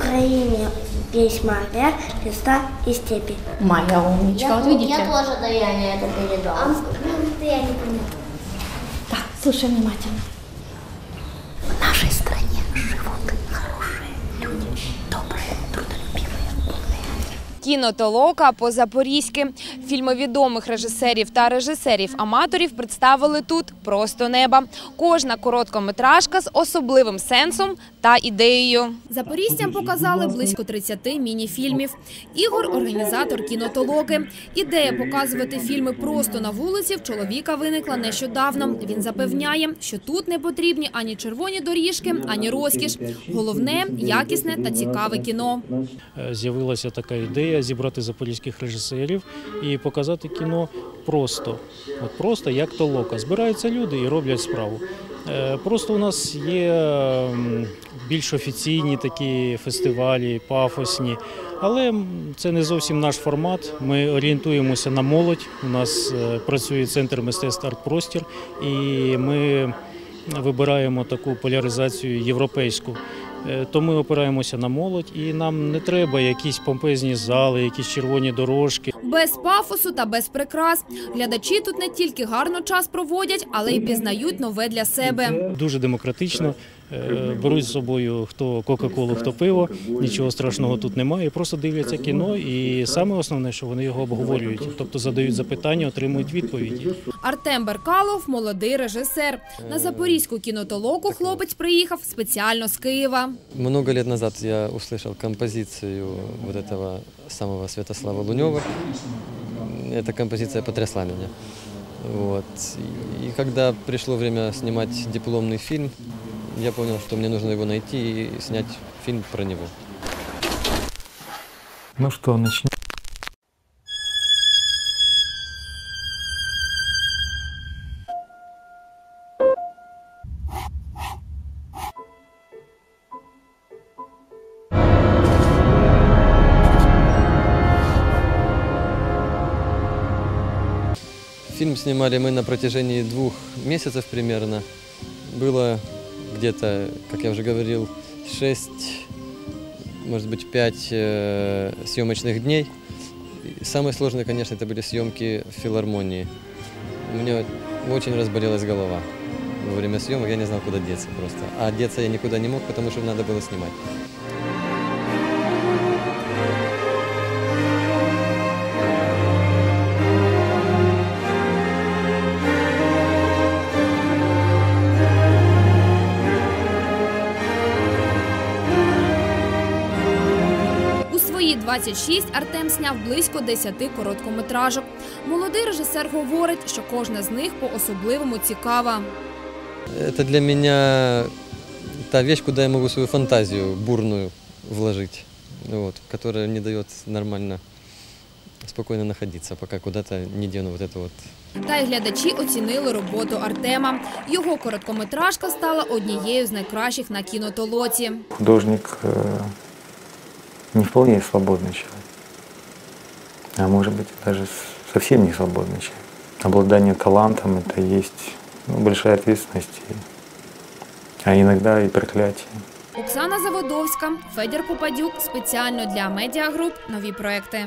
Украине весь моря, леса и степи. Моя умничка, вот видите. Я тоже даяние это передал. Я не понимаю. Так, слушай внимательно. Кінотолока по-запорізьки. Фільми відомих режисерів та режисерів-аматорів представили тут просто неба. Кожна короткометражка з особливим сенсом та ідеєю. Запорізцям показали близько 30 міні-фільмів. Ігор – організатор кінотолоки. Ідея показувати фільми просто на вулиці в чоловіка виникла нещодавно. Він запевняє, що тут не потрібні ані червоні доріжки, ані розкіш. Головне – якісне та цікаве кіно. Е, з'явилася така ідея зібрати запорізьких режисерів і показати кіно просто. От просто як толока. Збираються люди і роблять справу. Е, Просто у нас є більш офіційні такі фестивалі, пафосні, але це не зовсім наш формат. Ми орієнтуємося на молодь. У нас е, працює центр мистецтв «Арт-Простір», і ми вибираємо таку поляризацію європейську. Е, То ми опираємося на молодь, і нам не треба якісь помпезні зали, якісь червоні дорожки. Без пафосу та без прикрас. Глядачі тут не тільки гарно час проводять, але й пізнають нове для себе. Дуже демократично. Е, Беруть з собою хто Кока-Колу, хто пиво. Нічого страшного тут немає. Просто дивляться кіно, і саме основне, що вони його обговорюють, тобто задають запитання, отримують відповіді. Артем Беркалов – молодий режисер. На запорізьку кінотолоку хлопець приїхав спеціально з Києва. Много лет назад я услышал композицию вот этого самого Святослава Лунева. Эта композиция потрясла меня. Вот. И когда пришло время снимать дипломный фильм, я понял, что мне нужно его найти и снять фильм про него. Ну что, начнем. Фильм снимали мы на протяжении двух месяцев примерно. Было где-то, как я уже говорил, шесть, может быть, пять э, съемочных дней. И самое сложное, конечно, это были съемки в филармонии. У меня очень разболелась голова во время съемок, я не знал, куда деться просто. А деться я никуда не мог, потому что надо было снимать. 26 Артем зняв близько 10 короткометражок. Молодий режисер говорить, що кожна з них по-особливому цікава. Это для меня та вещь, куда я могу свою фантазию бурную вложить, вот, которая мне дает нормально, спокойно находиться, пока куда-то не дену вот это вот Та й глядачі оцінили роботу Артема. Його короткометражка стала однією з найкращих на кінотолоці. Художник э, не вполне свободный человек. А может быть, даже с- совсем не свободный человек. Обладание талантом – это есть ну, большая ответственность, и- а иногда и проклятие. Оксана Заводовська, Федір Попадюк спеціально для медіагруп нові проекти.